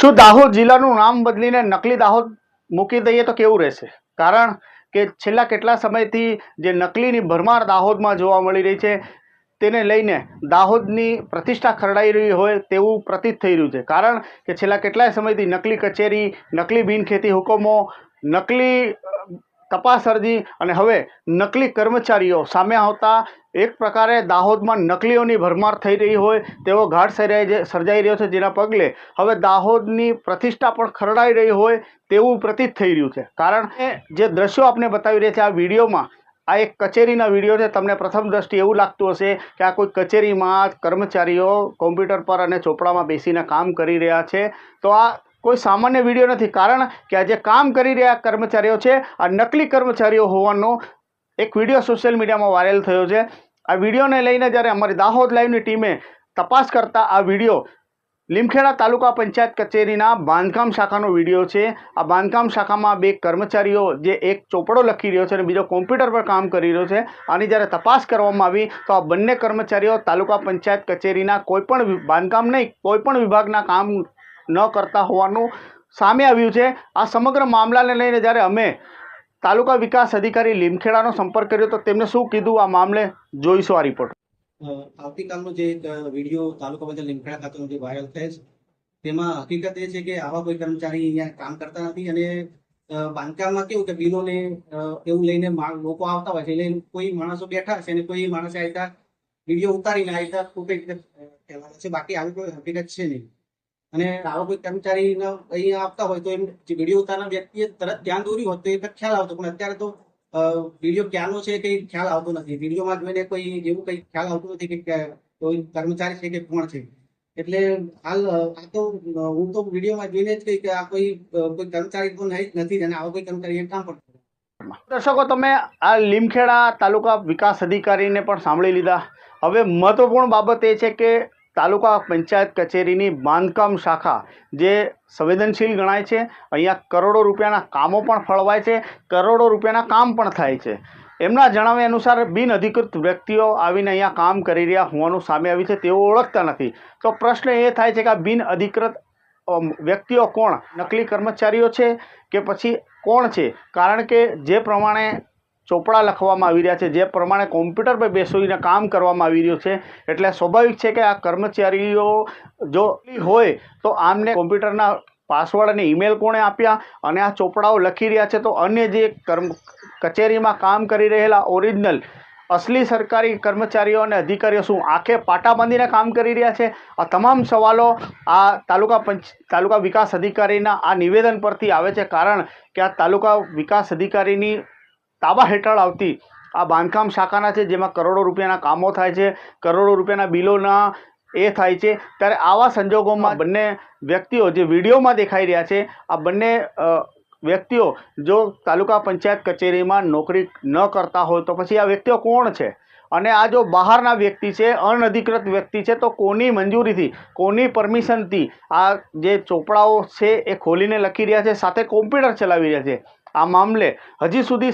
શું દાહોદ જિલ્લાનું નામ બદલીને નકલી દાહોદ મૂકી દઈએ તો કેવું રહેશે? કારણ કે છેલ્લા કેટલા સમયથી જે નકલીની ભરમાર દાહોદમાં જોવા મળી રહી છે, તેને લઈને દાહોદની પ્રતિષ્ઠા ખરડાઈ રહી હોય તેવું પ્રતીત થઈ રહ્યું છે. કારણ કે છેલ્લા કેટલાય સમયથી નકલી કચેરી, નકલી બિનખેતી હુકમો, નકલી તપાસ અરજી અને હવે નકલી કર્મચારીઓ સામે આવતા એક પ્રકારે દાહોદમાં નકલીઓની ભરમાર થઈ રહી હોય તેવો ઘાટ સર્જાઈ સર્જાઈ રહ્યો છે જેના પગલે હવે દાહોદની પ્રતિષ્ઠા પણ ખરડાઈ રહી હોય તેવું પ્રતીત થઈ રહ્યું છે. કારણ કે જે દ્રશ્યો આપણે બતાવી રહ્યા છે આ વિડીયોમાં, આ એક કચેરીના વીડિયો છે. તમને પ્રથમ દ્રષ્ટિ એવું લાગતું હશે કે આ કોઈ કચેરીમાં કર્મચારીઓ કોમ્પ્યુટર પર અને ચોપડામાં બેસીને કામ કરી રહ્યા છે. તો આ કોઈ સામાન્ય વીડિયો નથી. કારણ કે આ જે કામ કરી રહ્યા કર્મચારીઓ છે, આ નકલી કર્મચારીઓ હોવાનો એક વીડિયો સોશિયલ મીડિયામાં વાયરલ થયો છે. આ વિડીયોને લઈને જ્યારે અમારી દાહોદ લાઈવની ટીમે તપાસ કરતા આ વીડિયો લીમખેડા તાલુકા પંચાયત કચેરીના બાંધકામ શાખાનો વીડિયો છે. આ બાંધકામ શાખામાં બે કર્મચારીઓ જે એક ચોપડો લખી રહ્યો છે અને બીજો કોમ્પ્યુટર પર કામ કરી રહ્યો છે. આની જ્યારે તપાસ કરવામાં આવી, તો આ બંને કર્મચારીઓ તાલુકા પંચાયત કચેરીના કોઈપણ બાંધકામ નહીં કોઈપણ વિભાગના કામ ન કરતા હોવાનું સામે આવ્યું છે. આ સમગ્ર મામલાને લઈને જ્યારે અમે તાલુકા વિકાસ અધિકારી લીમખેડાનો સંપર્ક કર્યો તો તેમને શું કીધું? આ મામલે જોઈશું આ રિપોર્ટ આવતીકાલનો જે વીડિયો તાલુકા પંચાયત લીમખેડા ખાતેનો જે વાયરલ થયો તેમાં હકીકત એ છે કે આવા કોઈ કર્મચારી અહીંયા કામ કરતા નથી અને બાંધકામમાં કેવું કે બિલોને એવું લઈને લોકો આવતા હોય છે. એટલે કોઈ માણસો બેઠા છે અને કોઈ માણસે આ રીતના વીડિયો ઉતારીને આ રીતના ખોટી રીતે અ, ફેલાવે છે. બાકી આવી કોઈ હકીકત છે નહીં. અને આવા કોઈ કર્મચારી અહીંયા આવતા હોય તો એમ વીડિયો ઉતારના વ્યક્તિએ તરત ધ્યાન દોર્યું હોત તો એ ખ્યાલ આવતો. પણ અત્યારે તો વીડિયો ક્યાંનો છે કઈ ખ્યાલ આવતો નથી. વિડીયોમાં જોઈને કોઈ એવું કઈ ખ્યાલ આવતો નથી કે કોઈ કર્મચારી છે કે કોણ છે. એટલે હાલ આ તો હું તો વિડીયોમાં જોઈને જ કહી કે આ કોઈ કોઈ કર્મચારી તો નથી અને આવા કોઈ કર્મચારી એમ કામ પડતું દર્શકો, તમે આ લીમખેડા તાલુકા વિકાસ અધિકારીને પણ સાંભળી લીધા. હવે મહત્વપૂર્ણ બાબત એ છે કે તાલુકા પંચાયત કચેરીની બાંધકામ શાખા, જે સંવેદનશીલ ગણાય છે. અહીંયા કરોડો રૂપિયાના કામો પણ ફળવાય છે, કરોડો રૂપિયાના કામ પણ થાય છે. એમના જણાવ્યા અનુસાર બિનઅધિકૃત વ્યક્તિઓ આવીને અહીંયા કામ કરી રહ્યા હોવાનું સામે આવ્યું છે, તેઓ ઓળખતા નથી. તો પ્રશ્ન એ થાય છે કે આ બિન અધિકૃત વ્યક્તિઓ કોણ? નકલી કર્મચારીઓ છે કે પછી કોણ છે? કારણ કે જે પ્રમાણે ચોપડા લખવામાં આવી રહ્યા છે, જે પ્રમાણે કોમ્પ્યુટર પર બેસીને કામ કરવામાં આવી રહ્યું છે. એટલે સ્વાભાવિક છે કે આ કર્મચારીઓ જો હોય, તો આમને કોમ્પ્યુટરના પાસવર્ડ અને ઈમેલ કોણે આપ્યા? અને આ ચોપડાઓ લખી રહ્યા છે, તો અન્ય જે કર્મ, કચેરીમાં કામ કરી રહેલા ઓરિજિનલ, અસલી સરકારી કર્મચારીઓ અને અધિકારીઓ શું આંખે પાટા બાંધીને કામ કરી રહ્યા છે? આ તમામ સવાલો આ તાલુકા પંચ, તાલુકા વિકાસ અધિકારીના આ નિવેદન પરથી આવે છે, કારણ કે આ તાલુકા વિકાસ અધિકારીની તાબા હેઠળ આવતી આ બાંધકામ શાખાના છે જેમાં કરોડો રૂપિયાના કામો થાય છે કરોડો રૂપિયાના બિલોના એ થાય છે. ત્યારે આવા સંજોગોમાં બંને વ્યક્તિઓ જે વિડીયોમાં દેખાઈ રહ્યા છે આ બંને વ્યક્તિઓ જો તાલુકા પંચાયત કચેરીમાં નોકરી ન કરતા હોય તો પછી આ વ્યક્તિઓ કોણ છે? અને આ જો બહારના વ્યક્તિ છે અનધિકૃત વ્યક્તિ છે તો કોની મંજૂરીથી કોની પરમિશનથી આ જે ચોપડાઓ છે એ ખોલીને લખી રહ્યા છે સાથે કોમ્પ્યુટર ચલાવી રહ્યા છે. આ મામલે હજી સુધી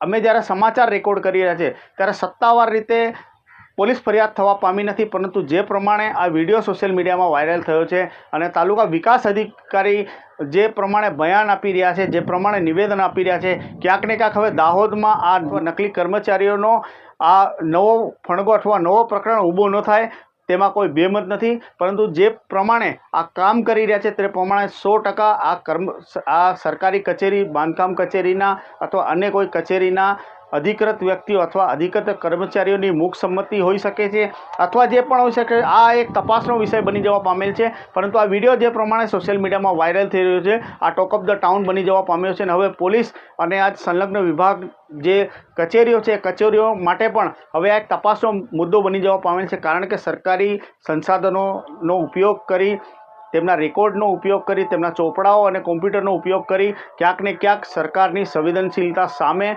અમે જ્યારે સમાચાર રેકોર્ડ કરી રહ્યા છીએ, ત્યારે સત્તાવાર રીતે પોલીસ ફરિયાદ થવા પામી નથી, પરંતુ જે પ્રમાણે આ વીડિયો સોશિયલ મીડિયામાં વાયરલ થયો છે અને તાલુકા વિકાસ અધિકારી જે પ્રમાણે બયાન આપી રહ્યા છે, જે પ્રમાણે નિવેદન આપી રહ્યા છે, ક્યાંક ને ક્યાંક હવે દાહોદમાં આ નકલી કર્મચારીઓનો આ નવો ફણગો અથવા નવો પ્રકરણ ઊભો ન થાય. તેમાં કોઈ બેમત નથી, પરંતુ જે પ્રમાણે આ કામ કરી રહ્યા છે તે પ્રમાણે સો ટકા આ કર્મ, આ સરકારી કચેરી, બાંધકામ કચેરીના અથવા અન્ય કોઈ કચેરીના અધિકૃત વ્યક્તિઓ અથવા અધિકૃત કર્મચારીઓની મુખ સંમતિ હોઈ શકે છે અથવા જે પણ હોઈ શકે, આ એક તપાસનો વિષય બની જવા પામેલ છે. પરંતુ આ વીડિયો જે પ્રમાણે સોશિયલ મીડિયામાં વાયરલ થઈ રહ્યો છે, આ ટોક ઓફ ધ ટાઉન બની જવા પામ્યો છે અને હવે પોલીસ અને આ સંલગ્ન વિભાગ જે કચેરીઓ છે કચેરીઓ માટે પણ હવે આ એક તપાસનો મુદ્દો બની જવા પામેલ છે. કારણ કે સરકારી સંસાધનોનો ઉપયોગ કરી, તેમના રેકોર્ડનો ઉપયોગ કરી, તેમના ચોપડાઓ અને કોમ્પ્યુટરનો ઉપયોગ કરી ક્યાંક ને ક્યાંક સરકારની સંવેદનશીલતા સામે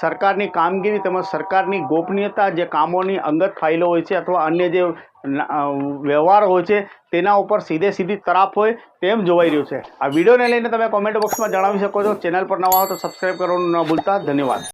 સરકારની કામગીરી તેમજ સરકારની ગોપનીયતા જે કામોની અંગત ફાઇલો હોય છે અથવા અન્ય જે વ્યવહાર હોય છે તેના ઉપર સીધે સીધી તરાપ હોય તેમ જોવાઈ રહ્યું છે. આ વિડીયોને લઈને તમે કોમેન્ટ બોક્સમાં જણાવી શકો છો. ચેનલ પર નવા હો તો સબસ્ક્રાઈબ કરવાનું ન ભૂલતા. ધન્યવાદ.